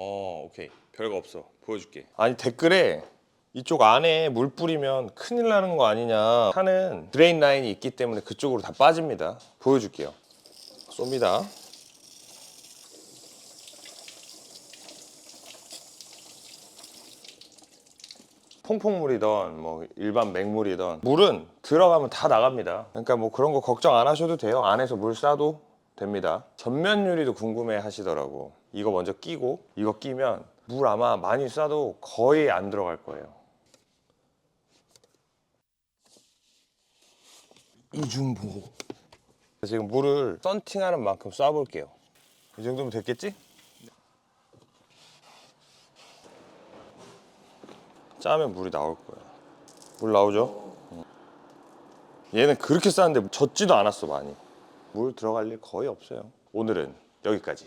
어 오케이. 별거 없어. 보여줄게. 아니 댓글에 이쪽 안에 물 뿌리면 큰일 나는 거 아니냐. 하는 드레인 라인이 있기 때문에 그쪽으로 다 빠집니다. 보여줄게요. 쏩니다. 퐁퐁물이던 뭐 일반 맹물이던 물은 들어가면 다 나갑니다. 그러니까 뭐 그런 거 걱정 안 하셔도 돼요. 안에서 물 싸도 됩니다 전면 유리도 궁금해 하시더라고 이거 먼저 끼고 이거 끼면 물 아마 많이 싸도 거의 안 들어갈 거예요 이중보 지금 물을 썬팅하는 만큼 쏴볼게요 이 정도면 됐겠지? 짜면 물이 나올 거야. 물 나오죠? 응. 얘는 그렇게 쌌는데 젖지도 않았어 많이. 물 들어갈 일 거의 없어요. 오늘은 여기까지.